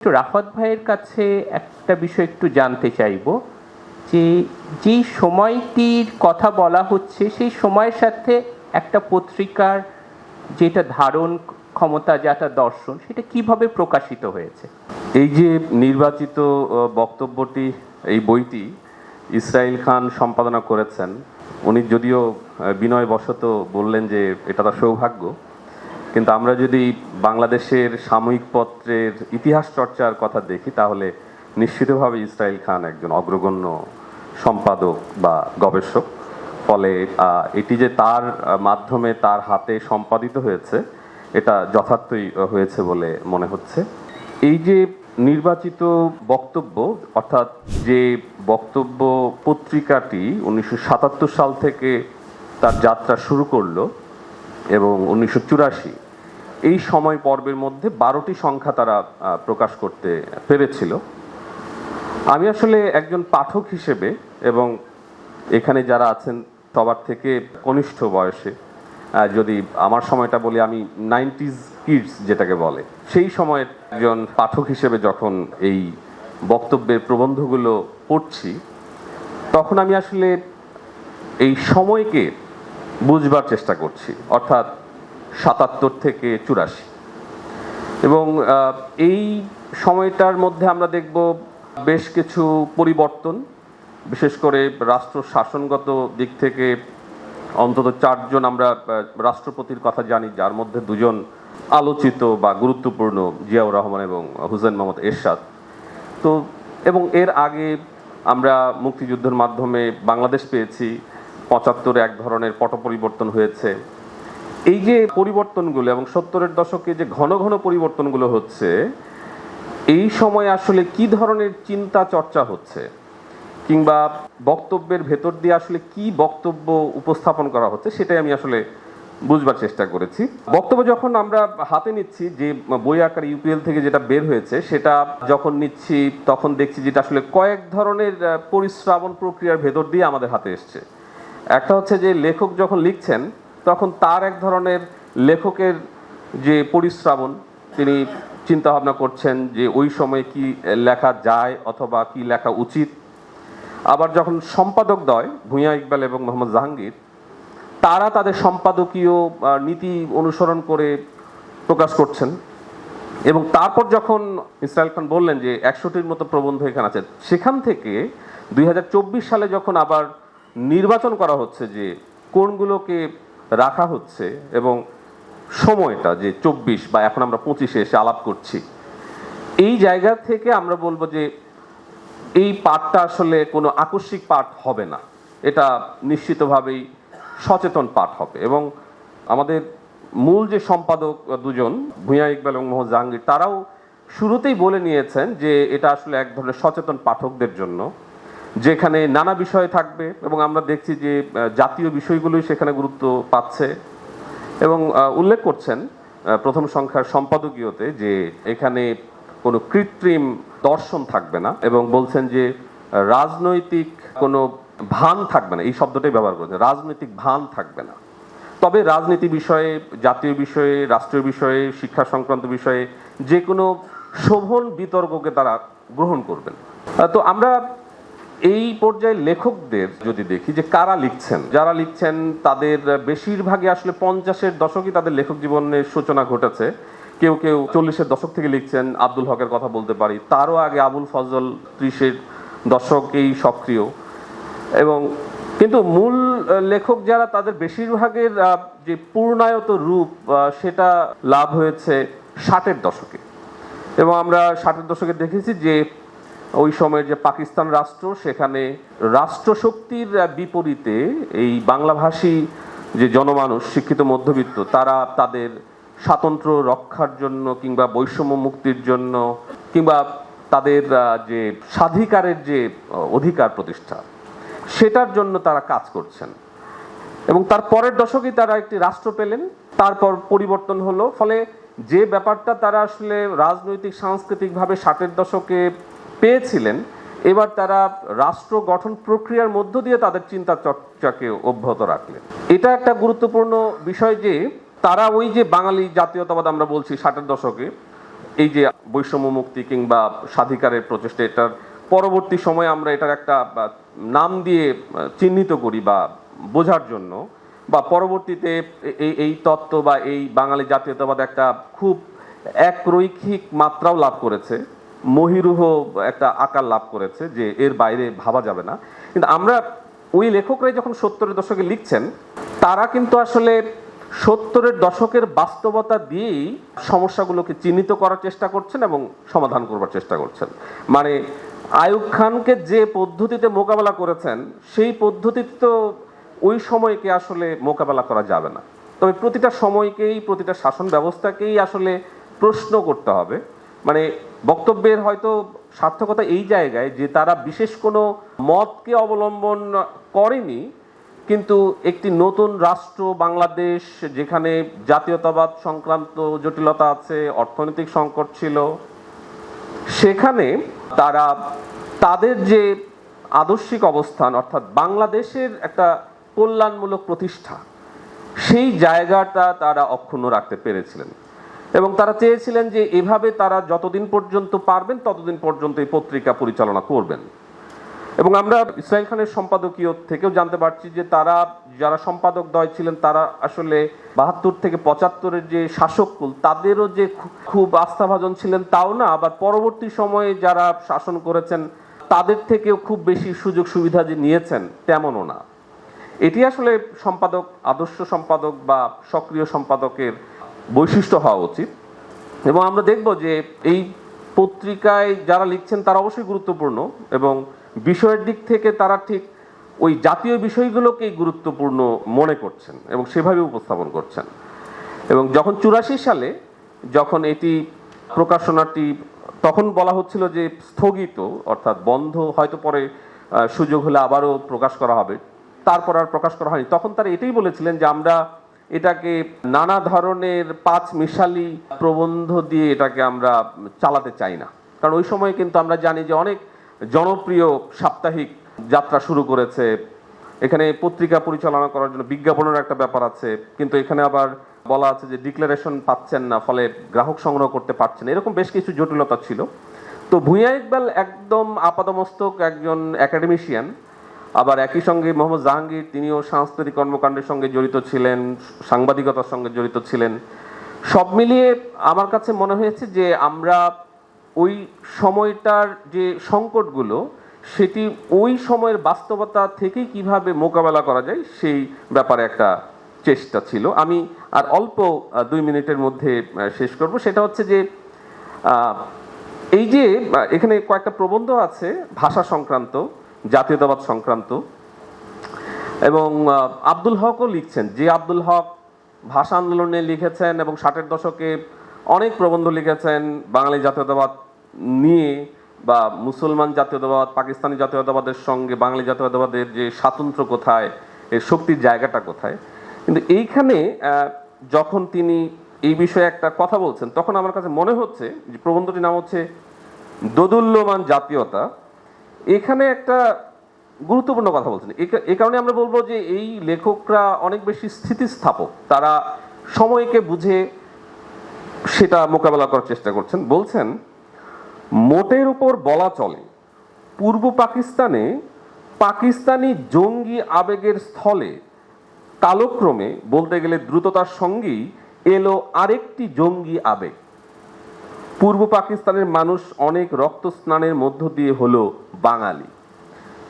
একটু রাফাত ভাইয়ের কাছে একটা বিষয় একটু জানতে চাইব যে যেই সময়টির কথা বলা হচ্ছে সেই সময়ের সাথে একটা পত্রিকার যেটা ধারণ ক্ষমতা যেটা দর্শন সেটা কীভাবে প্রকাশিত হয়েছে? এই যে নির্বাচিত বক্তব্যটি এই বইটি ইসরাইল খান সম্পাদনা করেছেন উনি যদিও আহ, বিনয়বশত বললেন যে এটা তার সৌভাগ্য কিন্তু আমরা যদি বাংলাদেশের সাময়িক পত্রের ইতিহাস চর্চার কথা দেখি, তাহলে নিশ্চিতভাবে ইসরাইল খান একজন অগ্রগণ্য সম্পাদক বা গবেষক। ফলে এটি যে তার মাধ্যমে তার হাতে সম্পাদিত হয়েছে, এটা যথার্থই হয়েছে বলে মনে হচ্ছে। এই যে নির্বাচিত বক্তব্য, অর্থাৎ যে বক্তব্য পত্রিকাটি উনিশশো সাতাত্তর সাল থেকে তার যাত্রা শুরু করল এবং উনিশশো চুরাশি। এই সময় পর্বের মধ্যে বারোটি সংখ্যা তারা প্রকাশ করতে পেরেছিল। আমি আসলে একজন পাঠক হিসেবে এবং এখানে যারা আছেন সবার থেকে কনিষ্ঠ বয়সে যদি আমার সময়টা বলি আমি নাইনটিজ কিডস যেটাকে বলে, সেই সময়ের একজন পাঠক হিসেবে যখন এই বক্তব্যের প্রবন্ধগুলো পড়ছি, তখন আমি আসলে এই সময়কে বুঝবার চেষ্টা করছি, অর্থাৎ সাতাত্তর থেকে চুরাশি। এবং এই সময়টার মধ্যে আমরা দেখব বেশ কিছু পরিবর্তন, বিশেষ করে রাষ্ট্র শাসনগত দিক থেকে অন্তত চারজন আমরা রাষ্ট্রপতির কথা জানি, যার মধ্যে দুজন আলোচিত বা গুরুত্বপূর্ণ জিয়াউর রহমান এবং হুসেন মোহাম্মদ এরশাদ। তো, এবং এর আগে আমরা মুক্তিযুদ্ধের মাধ্যমে বাংলাদেশ পেয়েছি পঁচাত্তরে এক ধরনের পট পরিবর্তন হয়েছে। এই যে পরিবর্তনগুলো এবং সত্তরের দশকে যে ঘন ঘন পরিবর্তনগুলো হচ্ছে, এই সময় আসলে কি ধরনের চিন্তা চর্চা হচ্ছে? কিংবা বক্তব্যের ভেতর দিয়ে আসলে কি বক্তব্য উপস্থাপন করা হচ্ছে, সেটাই আমি আসলে বুঝবার চেষ্টা করেছি। বক্তব্য যখন আমরা হাতে নিচ্ছি, যে বই আকার ইউপিএল থেকে যেটা বের হয়েছে, সেটা যখন নিচ্ছি, তখন দেখছি যেটা আসলে কয়েক ধরনের পরিশ্রাবণ প্রক্রিয়ার ভেতর দিয়ে আমাদের হাতে এসছে। একটা হচ্ছে যে লেখক যখন লিখছেন, তখন তার এক ধরনের লেখকের যে পরিশ্রাবণ, তিনি চিন্তা ভাবনা করছেন যে ওই সময়ে কি লেখা যায় অথবা কি লেখা উচিত। আবার যখন সম্পাদক দয়, ভূঁইয়া ইকবাল এবং মোহাম্মদ জাহাঙ্গীর, তারা তাদের সম্পাদকীয় নীতি অনুসরণ করে প্রকাশ করছেন। এবং তারপর যখন ইসরায়েল খান বললেন যে একশোটির মতো প্রবন্ধ এখানে আছে, সেখান থেকে দুই হাজার চব্বিশ সালে যখন আবার নির্বাচন করা হচ্ছে যে কোনগুলোকে রাখা হচ্ছে এবং সময়টা যে চব্বিশ বা এখন আমরা পঁচিশে এসে আলাপ করছি, এই জায়গা থেকে আমরা বলব যে এই পাঠটা আসলে কোনো আকস্মিক পাঠ হবে না। এটা নিশ্চিতভাবেই সচেতন পাঠ হবে এবং আমাদের মূল যে সম্পাদক দুজন, ভূঁইয়া ইকবাল এবং মোহাম্মদ জাহাঙ্গীর, তারাও শুরুতেই বলে নিয়েছেন যে এটা আসলে এক ধরনের সচেতন পাঠকদের জন্য। যেখানে নানা বিষয় থাকবে এবং আমরা দেখছি যে জাতীয় বিষয়গুলোই সেখানে গুরুত্ব পাচ্ছে এবং উল্লেখ করছেন প্রথম সংখ্যার সম্পাদকীয়তে যে এখানে কোনো কৃত্রিম দর্শন থাকবে না এবং বলছেন যে, রাজনৈতিক কোনো ভান থাকবে না। এই শব্দটাই ব্যবহার করেছেন, রাজনৈতিক ভান থাকবে না। তবে রাজনীতি বিষয়ে, জাতীয় বিষয়ে, রাষ্ট্রীয় বিষয়ে, শিক্ষা সংক্রান্ত বিষয়ে যে কোনো শোভন বিতর্ককে তারা গ্রহণ করবেন। তো আমরা এই পর্যায়ে লেখকদের যদি দেখি যে কারা লিখছেন, যারা লিখছেন তাদের বেশিরভাগই আসলে পঞ্চাশের দশকই তাদের লেখক জীবনের সূচনা ঘটেছে। কেউ কেউ চল্লিশের দশক থেকে লিখছেন, আব্দুল হকের কথা বলতে পারি, তারও আগে আবুল ফজল ত্রিশের দশকেই সক্রিয়। এবং কিন্তু মূল লেখক যারা তাদের বেশিরভাগের যে পূর্ণায়ত রূপ সেটা লাভ হয়েছে ষাটের দশকে। এবং আমরা ষাটের দশকে দেখেছি যে ওই সময়ের যে পাকিস্তান রাষ্ট্র, সেখানে রাষ্ট্রশক্তির বিপরীতে এই বাংলাভাষী যে জনমানুষ, শিক্ষিত মধ্যবিত্ত, তারা তাদের স্বাতন্ত্র্য রক্ষার জন্য কিংবা বৈষম্য মুক্তির জন্য কিংবা তাদের যে স্বাধিকারের যে অধিকার প্রতিষ্ঠা, সেটার জন্য তারা কাজ করছেন। এবং তার পরের দশকেই তারা একটি রাষ্ট্র পেলেন। তারপর পরিবর্তন হলো। ফলে যে ব্যাপারটা তারা আসলে রাজনৈতিক, সাংস্কৃতিকভাবে ষাটের দশকে পেয়েছিলেন, এবার তারা রাষ্ট্র গঠন প্রক্রিয়ার মধ্য দিয়ে তাদের চিন্তা চর্চাকে অব্যাহত রাখলেন। এটা একটা গুরুত্বপূর্ণ বিষয় যে, তারা ওই যে বাঙালি জাতীয়তাবাদ আমরা বলছি ষাটের দশকে, এই যে বৈষম্য মুক্তি কিংবা স্বাধিকারের প্রচেষ্টা, এটার পরবর্তী সময়ে আমরা এটার একটা নাম দিয়ে চিহ্নিত করি বা বোঝার জন্য, বা পরবর্তীতে এই এই তত্ত্ব বা এই বাঙালি জাতীয়তাবাদ একটা খুব এক রৈখিক মাত্রাও লাভ করেছে। মহিরুহ একটা আকার লাভ করেছে যে এর বাইরে ভাবা যাবে না। কিন্তু আমরা ওই লেখকরাই যখন সত্তরের দশকে লিখছেন, তারা কিন্তু আসলে সত্তরের দশকের বাস্তবতা দিয়েই সমস্যাগুলোকে চিহ্নিত করার চেষ্টা করছেন এবং সমাধান করবার চেষ্টা করছেন। মানে আয়ুব খানকে যে পদ্ধতিতে মোকাবেলা করেছেন, সেই পদ্ধতিতে তো ওই সময়কে আসলে মোকাবেলা করা যাবে না। তবে প্রতিটা সময়কেই, প্রতিটা শাসন ব্যবস্থাকেই আসলে প্রশ্ন করতে হবে। মানে বক্তব্যের হয়তো সার্থকতা এই জায়গায় যে তারা বিশেষ কোনো মতকে অবলম্বন করেনি, কিন্তু একটি নতুন রাষ্ট্র বাংলাদেশ যেখানে জাতীয়তাবাদ সংক্রান্ত জটিলতা আছে, অর্থনৈতিক সংকট ছিল, সেখানে তারা তাদের যে আদর্শিক অবস্থান, অর্থাৎ বাংলাদেশের একটা কল্যাণমূলক প্রতিষ্ঠা, সেই জায়গাটা তারা অক্ষুণ্ণ রাখতে পেরেছিলেন। এবং তারা চেয়েছিলেন যে এভাবে তারা যতদিন পর্যন্ত পারবেন, ততদিন পর্যন্ত এই পত্রিকা পরিচালনা করবেন। এবং আমরা ইসরাইল খানের সম্পাদকীয় থেকেও জানতে পারছি যে তারা, যারা সম্পাদক দয় ছিলেন, তারা আসলে বাহাত্তর থেকে পঁচাত্তরের যে শাসককুল, তাদেরও যে খুব আস্থাভাজন ছিলেন তাও না। আবার পরবর্তী সময়ে যারা শাসন করেছেন, তাদের থেকেও খুব বেশি সুযোগ সুবিধা যে নিয়েছেন, তেমনও না। এটি আসলে সম্পাদক, আদর্শ সম্পাদক বা সক্রিয় সম্পাদকের বৈশিষ্ট্য হওয়া উচিত। এবং আমরা দেখব যে এই পত্রিকায় যারা লিখছেন তারা অবশ্যই গুরুত্বপূর্ণ এবং বিষয়ের দিক থেকে তারা ঠিক ওই জাতীয় বিষয়গুলোকেই গুরুত্বপূর্ণ মনে করছেন এবং সেভাবে উপস্থাপন করছেন। এবং যখন চুরাশি সালে যখন এটি প্রকাশনাটি তখন বলা হচ্ছিল যে স্থগিত, অর্থাৎ বন্ধ, হয়তো পরে সুযোগ হলে আবারও প্রকাশ করা হবে, তারপর আর প্রকাশ করা হয়নি। তখন তারা এটাই বলেছিলেন যে আমরা এটাকে নানা ধরনের পাঁচ মিশালি প্রবন্ধ দিয়ে এটাকে আমরা চালাতে চাই না। কারণ ওই সময় কিন্তু আমরা জানি যে অনেক জনপ্রিয় সাপ্তাহিক যাত্রা শুরু করেছে। এখানে পত্রিকা পরিচালনা করার জন্য বিজ্ঞাপনের একটা ব্যাপার আছে। কিন্তু এখানে আবার বলা আছে যে ডিক্লারেশন পাচ্ছেন না, ফলে গ্রাহক সংগ্রহ করতে পারছেন। এরকম বেশ কিছু জটিলতা ছিল। তো ভূঁইয়া ইকবাল একদম আপাদমস্তক একজন একাডেমিশিয়ান আবার একই সঙ্গে মোহাম্মদ জাহাঙ্গীর, তিনিও সাংস্কৃতিক কর্মকাণ্ডের সঙ্গে জড়িত ছিলেন, সাংবাদিকতার সঙ্গে জড়িত ছিলেন। সব মিলিয়ে আমার কাছে মনে হয়েছে যে আমরা ওই সময়টার যে সংকটগুলো, সেটি ওই সময়ের বাস্তবতা থেকেই কীভাবে মোকাবেলা করা যায়, সেই ব্যাপারে একটা চেষ্টা ছিল। আমি আর অল্প দুই মিনিটের মধ্যে শেষ করব। সেটা হচ্ছে যে এই যে এখানে কয়েকটা প্রবন্ধ আছে, ভাষা সংক্রান্ত। জাতীয়তাবাদ সংক্রান্ত। এবং আব্দুল হকও লিখছেন, যে আব্দুল হক ভাষা আন্দোলনে লিখেছেন এবং ষাটের দশকে অনেক প্রবন্ধ লিখেছেন বাঙালি জাতীয়তাবাদ নিয়ে বা মুসলমান জাতীয়তাবাদ, পাকিস্তানি জাতীয়তাবাদের সঙ্গে বাঙালি জাতীয়তাবাদের যে স্বাতন্ত্র্য কোথায়, এর শক্তির জায়গাটা কোথায়। কিন্তু এইখানে যখন তিনি এই বিষয়ে একটা কথা বলছেন, তখন আমার কাছে মনে হচ্ছে যে প্রবন্ধটির নাম হচ্ছে দোদুল্যমান জাতীয়তা। এখানে একটা গুরুত্বপূর্ণ কথা বলছেন। এ কারণে আমরা বলব যে এই লেখকরা অনেক বেশি স্থিতিস্থাপক। তারা সময়কে বুঝে সেটা মোকাবেলা করার চেষ্টা করছেন। বলছেন, মোটের উপর বলা চলে, পূর্ব পাকিস্তানে পাকিস্তানি জঙ্গি আবেগের স্থলে কালক্রমে বলতে গেলে দ্রুততার সঙ্গেই এলো আরেকটি জঙ্গি আবেগ। পূর্ব পাকিস্তানের মানুষ অনেক রক্ত স্নানের মধ্য দিয়ে হলো বাঙালি।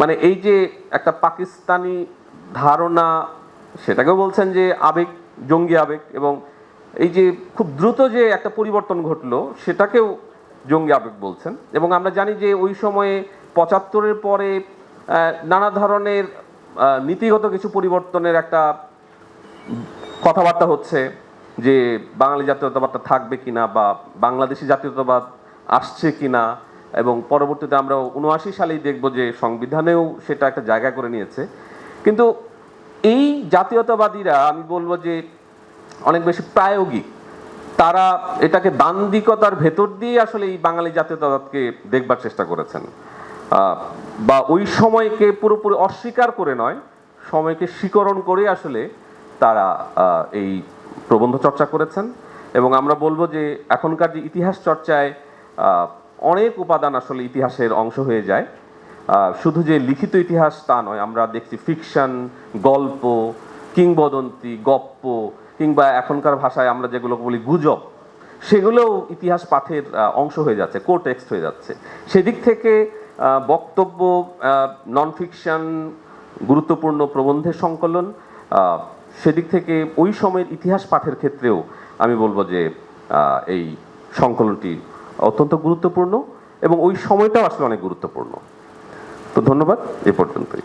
মানে এই যে একটা পাকিস্তানি ধারণা, সেটাকেও বলছেন যে আবেগ, জঙ্গি আবেগ, এবং এই যে খুব দ্রুত যে একটা পরিবর্তন ঘটলো, সেটাকেও জঙ্গি আবেগ বলছেন। এবং আমরা জানি যে ওই সময়ে পঁচাত্তরের পরে নানা ধরনের নীতিগত কিছু পরিবর্তনের একটা কথাবার্তা হচ্ছে। যে বাঙালি জাতীয়তাবাদটা থাকবে কিনা বা বাংলাদেশি জাতীয়তাবাদ আসছে কিনা, এবং পরবর্তীতে আমরা উনআশি সালেই দেখব যে সংবিধানেও সেটা একটা জায়গা করে নিয়েছে। কিন্তু এই জাতীয়তাবাদীরা, আমি বলব যে অনেক বেশি প্রায়োগিক, তারা এটাকে দান্দিকতার ভেতর দিয়ে আসলে এই বাঙালি জাতীয়তাবাদকে দেখবার চেষ্টা করেছেন। বা ওই সময়কে পুরোপুরি অস্বীকার করে নয়, সময়কে স্বীকরণ করে আসলে তারা এই প্রবন্ধ চর্চা করেছেন এবং আমরা বলব যে এখনকার যে ইতিহাস চর্চায় অনেক উপাদান আসলে ইতিহাসের অংশ হয়ে যায়। শুধু যে লিখিত ইতিহাস তা নয়, আমরা দেখছি ফিকশন, গল্প, কিংবদন্তি, গপ্প, কিংবা এখনকার ভাষায় আমরা যেগুলো বলি গুজব, সেগুলোও ইতিহাস পাঠের অংশ হয়ে যাচ্ছে কো টেক্সট হয়ে যাচ্ছে। সেদিক থেকে বক্তব্য নন ফিকশন গুরুত্বপূর্ণ প্রবন্ধের সংকলন সেদিক থেকে ওই সময়ের ইতিহাস পাঠের ক্ষেত্রেও আমি বলব যে এই সংকলনটি অত্যন্ত গুরুত্বপূর্ণ এবং ওই সময়টাও আসলে অনেক গুরুত্বপূর্ণ। তো ধন্যবাদ, এ পর্যন্তই।